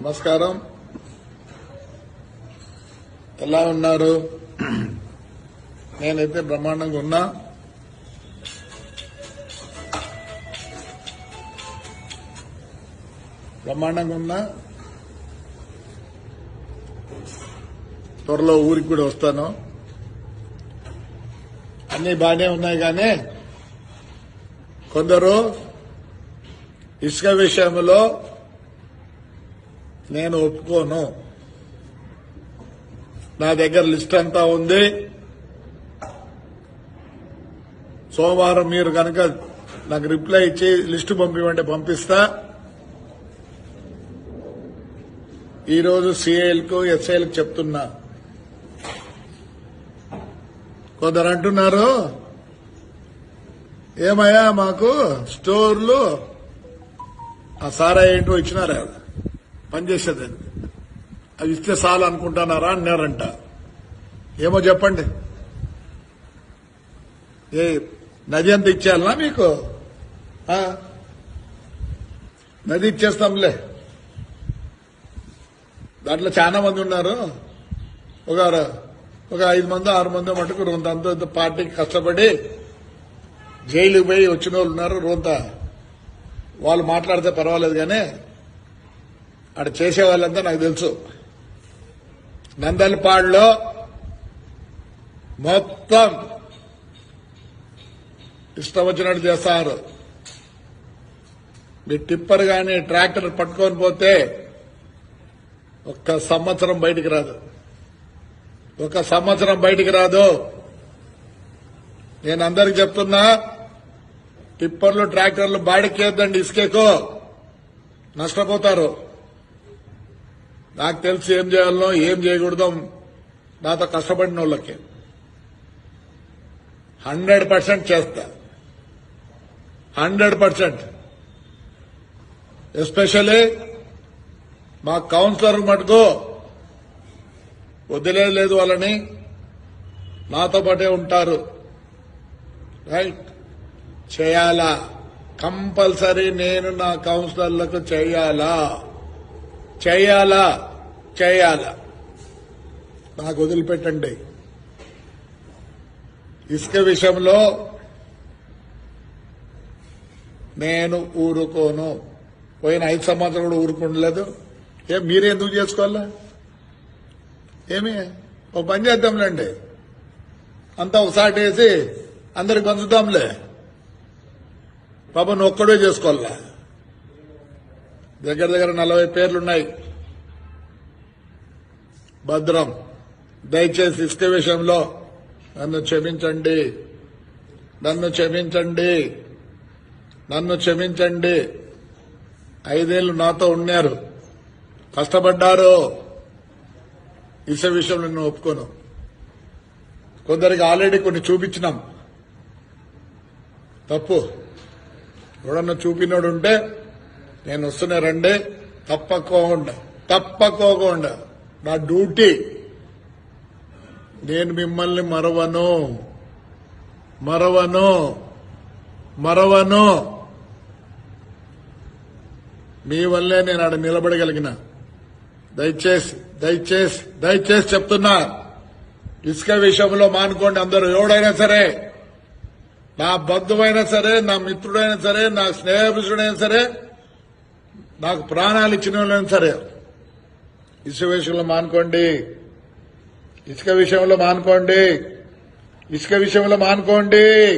నమస్కారం. ఎలా ఉన్నారు? నేనైతే బ్రహ్మాండంగా ఉన్నా. బ్రహ్మాండంగా ఉన్నా. త్వరలో ఊరికి కూడా వస్తాను. అన్నీ బాగానే ఉన్నాయి కానీ కొందరు ఇసుక విషయంలో నేను ఒప్పుకోను. నా దగ్గర లిస్ట్ అంతా ఉంది. సోమవారం మీరు కనుక నాకు రిప్లై ఇచ్చి లిస్టు పంపిమంటే పంపిస్తా. ఈరోజు సిఐలకు ఎస్ఐలకు చెప్తున్నా. కొందరు అంటున్నారు ఏమయ్యా మాకు స్టోర్లు ఆ సారా ఏంటో ఇచ్చినారా? పనిచేసేది. అవి ఇస్తే చాలు అనుకుంటున్నారా అన్నారంట. ఏమో చెప్పండి. ఏ నది అంత ఇచ్చేయాలనా మీకు? నది ఇచ్చేస్తాంలే. దాంట్లో చాలా మంది ఉన్నారు. ఒక ఒక ఐదు మంది ఆరు మంది మటుకు రొంత అంత పార్టీకి కష్టపడి జైలుకి పోయి వచ్చిన వాళ్ళు ఉన్నారు రొంత. వాళ్ళు మాట్లాడితే పర్వాలేదు కానీ అక్కడ చేసే వాళ్ళంతా నాకు తెలుసు. నందల్పాడులో మొత్తం ఇష్టం వచ్చినట్టు చేస్తారు. మీ టిప్పర్ కానీ ట్రాక్టర్ పట్టుకొని పోతే ఒక్క సంవత్సరం బయటికి రాదు. ఒక సంవత్సరం బయటికి రాదు. నేను అందరికి చెప్తున్నా టిప్పర్లు ట్రాక్టర్లు బాడికేద్దండి ఇసుకేకో. నష్టపోతారు. నాకు తెలిసి ఏం చేయాలనో ఏం చేయకూడదో. నాతో కష్టపడిన వాళ్ళకి. హండ్రెడ్ పర్సెంట్ చేస్తా. Hundred percent. ఎస్పెషల్లీ మా కౌన్సిలర్ మటుకు వదిలేదు లేదు వాళ్ళని. నాతో పాటే ఉంటారు. రైట్. చేయాలా? కంపల్సరీ నేను నా కౌన్సిలర్లకు చేయాలా? చేయాలా? చేయాల. నాకు వదిలిపెట్టండి. ఇసుక విషయంలో నేను ఊరుకోను. పోయిన ఐదు సంవత్సరాలు కూడా ఊరుకుండలేదు. ఏం మీరే ఎందుకు చేసుకోవాలా? ఏమి? ఒక పని చేద్దాంలేండి. అంతా ఒకసారి వేసి అందరికి పంచుదాంలే. పాప నువ్వు ఒక్కడే చేసుకోవాలా? దగ్గర దగ్గర నలభై పేర్లున్నాయి. భద్రం. దయచేసి ఇసుక విషయంలో నన్ను క్షమించండి. నన్ను క్షమించండి. నన్ను క్షమించండి. ఐదేళ్ళు నాతో ఉన్నారు. కష్టపడ్డారు. ఇసుక విషయంలో నేను ఒప్పుకోను. కొందరికి ఆల్రెడీ కొన్ని చూపించినాం. తప్పు. ఎవడన్నా చూపినోడు ఉంటే నేను వస్తున్నా రండి. తప్పకోకుండా తప్పకోకుండా. నా డ్యూటీ. నేను మిమ్మల్ని మరవను. మరవను. మరవను. మీ వల్లే నేను ఆడ నిలబడగలిగిన. దయచేసి దయచేసి దయచేసి చెప్తున్నా. ఇసుక విషయంలో మానుకోండి అందరూ. ఎవడైనా సరే నా బంధువైనా సరే నా మిత్రుడైనా సరే నా స్నేహితుడైనా సరే నాకు ప్రాణాలు ఇచ్చిన వాళ్ళైనా సరే ఇసుక విషయంలో మానుకోండి. ఇసుక విషయంలో మానుకోండి. ఇసుక విషయంలో మానుకోండి.